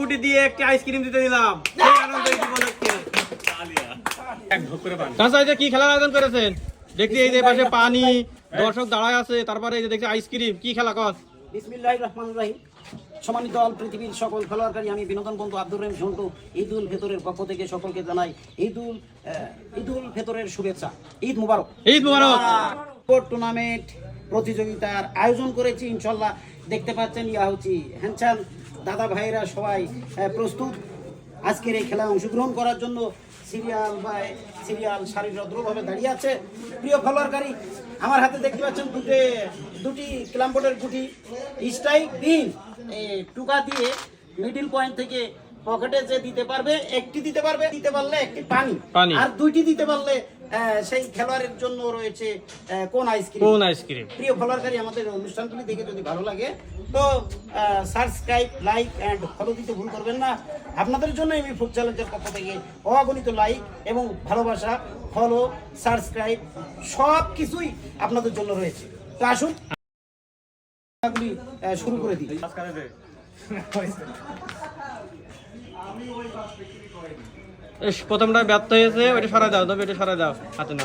গুটি দিয়ে একটি আইসক্রিম দিতে দিলাম। সেই আনন্দ এই উপলক্ষে চাচা এটা কি খেলার আয়োজন করেছেন? দেখছি এই যে পাশে পানি দর্শক দাঁড়ায় আছে তারপরে এই যে দেখছি আইসক্রিম কি খেলা কর বিসমিল্লাহ রহমান রাহিম। সম্মানিত অল পৃথিবীর সকল খেলোয়াড়কারী আমি বিনোদন বন্ধু আব্দুর রহিম ঝন্টু ঈদুল ভেতরের পক্ষ থেকে সকলকে জানাই ঈদুল ঈদুল ভেতরের শুভেচ্ছা। ঈদ মুবারক। ঈদ মুবারক। টুর্নামেন্ট প্রতিযোগিতার আয়োজন করেছি ইনশাল্লাহ। দেখতে পাচ্ছেন ইয়া হচ্ছে হ্যানচান দাদা ভাইরা সবাই প্রস্তুত। আজকের এই খেলায় অংশগ্রহণ করার জন্য সিরিয়াল বা সিরিয়াল সারিবদ্ধভাবে দাঁড়িয়ে আছে। প্রিয় খেলোয়াড়কারী আমার হাতে দেখতে পাচ্ছেন দুটে দুটি ক্লাম্পটের গুটি। স্ট্রাইক দিন। টুকা দিয়ে মিডিল পয়েন্ট থেকে পকেটে যে দিতে পারবে একটি দিতে পারবে দিতে পারলে একটি পানি। পানি। আর দুইটি দিতে পারলে সেই খেলোয়াড়ের জন্য রয়েছে কোন আইসক্রিম কোন আইসক্রিম প্রিয় ফলোয়ারকারী আমাদের অনুষ্ঠানগুলি দেখে যদি ভালো লাগে তো সাবস্ক্রাইব লাইক অ্যান্ড ফলো দিতে ভুল করবেন না আপনাদের জন্য আমি ফুড চ্যালেঞ্জের পক্ষ থেকে অগণিত লাইক এবং ভালোবাসা ফলো সাবস্ক্রাইব সব কিছুই আপনাদের জন্য রয়েছে তো আসুন শুরু করে দিই প্রথমটা ব্যর্থ হয়েছে ওইটা সরাই দাও তবে এটা সরাই দাও হাতে না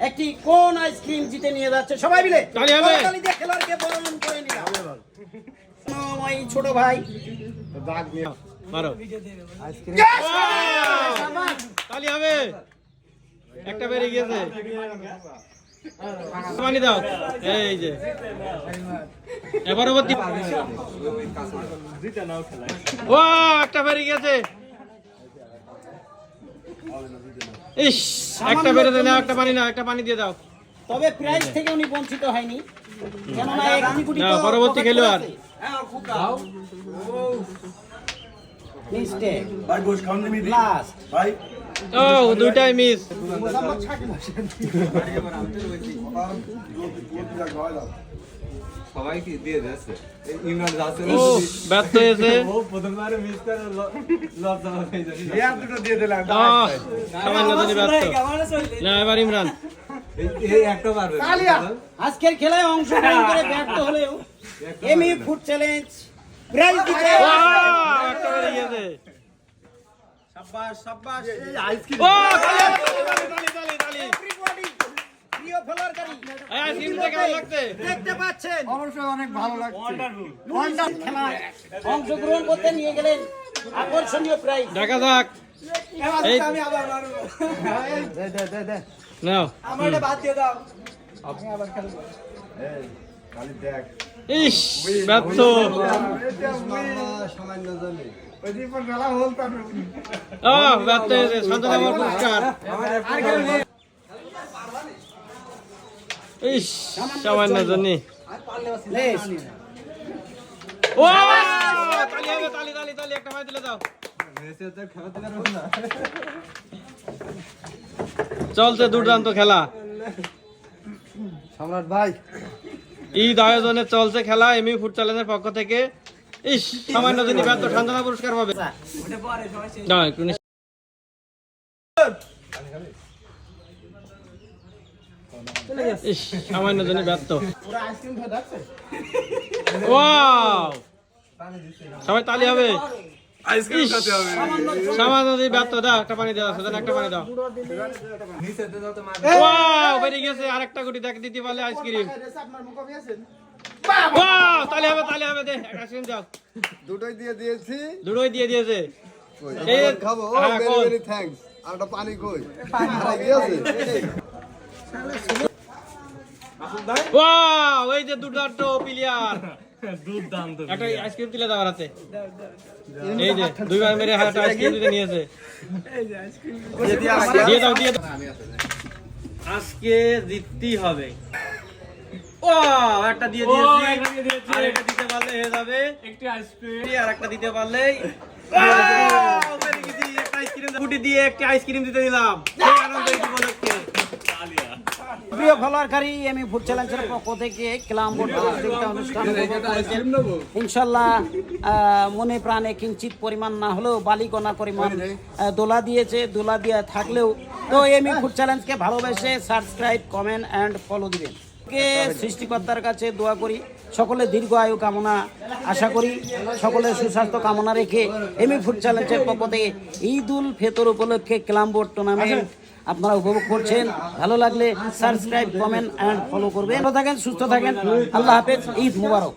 একটি কোন আইসক্রিম জিতে নিয়ে যাচ্ছে? সবাই মিলে হবে। করতালি দিয়ে খেলোয়াড়কে বরণ করে নিলাম। ওই ছোট ভাই। মারো। তালি হবে। একটা বেরিয়ে পানি দাও। এই যে। ও একটা বেরিয়ে গেছে ইস একটা বেরোতে নাও একটা পানি নাও একটা পানি দিয়ে দাও তবে প্রাইজ থেকে উনি বঞ্চিত হয়নি কেননা একটি গুটি না, তো পরবর্তী খেলোয়াড়। আছে। Mistake. Last. ও দুইটাই মিস সবাইকে দিয়ে দিয়েছে যাচ্ছে ও ব্যর্থ হয়েছে। ও প্রথমবার মিস করে লজ্জা হয়ে যাচ্ছে আর দুটো দিয়ে দিলাম। সামান্য জনই ব্যর্থ। না এবার ইমরান। এই একটা পারবে আজকের খেলায় অংশগ্রহণ করে ব্যর্থ হলেও এমি ফুড চ্যালেঞ্জ প্রাইজ দিতে তালি, তালি, তালি, তালি। প্রিয় খেলোয়াড়কারী, এই আইসক্রিমটা কেমন লাগছে। দেখতে পাচ্ছেন। অবশ্যই অনেক ভালো লাগছে। ওয়ান্ডার খেলায় অংশগ্রহণ করতে নিয়ে গেলেন আকর্ষণীয় প্রাইজ দেখা যাক। এই নাও। ইস ব্যর্থ। ও ব্যর্থ হয়েছে। শান্তনামার পুরস্কার। ইস সামান্য জন্য। ও তালি হবে তালি তালি তালি একটা ভাই দিলে দাও। খেলাতে পারব না চলছে দুর্দান্ত খেলা। সম্রাট ভাই। ঈদ আয়োজনে চলছে খেলা এমি ফুড চ্যালেঞ্জের পক্ষ থেকে। ইস সামান্য ব্যর্থ শান্তনা পুরস্কার পাবে দাও একটু নিস- ইস সামান্য জন্য ব্যর্থ ওয়াও! সবাই তালি হবে। সামান্য জন্য ব্যর্থ দাও একটা পানি দাও সুতরাং একটা পানি দাও। নিচে তো যত মার ওয়াও বেরিয়ে গেছে। আরেকটা গুটি দেখ দিতে পারলে আইসক্রিম। তালি হবে তালি হবে দে আইসক্রিম দাও। দুটোই দিয়ে দিয়েছি। দুটোই দিয়ে দিয়েছে। খাব? হ্যাঁ, ভেরি ভেরি থ্যাঙ্কস আর একটা পানি কই? আর কি আছে? ওয়াও এই যে দুর্দান্ত প্লেয়ার দুর্দান্ত একটা আইসক্রিম তুলে দাও রাতে এই যে দুই ভাই মেরে হাতে আইসক্রিম দিতে নিয়েছে। দিয়ে দাও দিয়ে দাও আজকে জিততেই হবে। ও একটা দিয়ে দিয়েছি। ও, একটা দিয়ে দিয়েছি। আর একটা দিতে পারলে হয়ে যাবে। একটি আইসক্রিম আর একটা দিতে পারলেই পেরে গেছি, একটা আইসক্রিম গুটি দিয়ে একটা আইসক্রিম দিতে দিলাম। সেই আনন্দ উপলক্ষে প্রিয় ফুড চ্যালেঞ্জের পক্ষ থেকে ইনশাল্লাহ মনে প্রাণে কিঞ্চিত পরিমাণ না হলেও বালিকণা পরিমাণ দোলা দিয়েছে। দোলা দিয়ে থাকলেও, তো এমি ফুড চ্যালেঞ্জকে ভালোবেসে সাবস্ক্রাইব কমেন্ট অ্যান্ড ফলো দিবেন। কে সৃষ্টিকর্তার কাছে দোয়া করি, সকলে দীর্ঘ আয়ু কামনা আশা করি, সকলের সুস্বাস্থ্য কামনা রেখে এমি ফুড চ্যালেঞ্জের পক্ষ থেকে ঈদ উল ফেতর উপলক্ষে ক্লাম বোর্ড টুর্নামেন্ট আপনারা উপভোগ করছেন। ভালো লাগলে সাবস্ক্রাইব কমেন্ট অ্যান্ড ফলো করবেন। ভালো থাকেন, সুস্থ থাকেন। আল্লাহ হাফেজ, ঈদ মুবারক।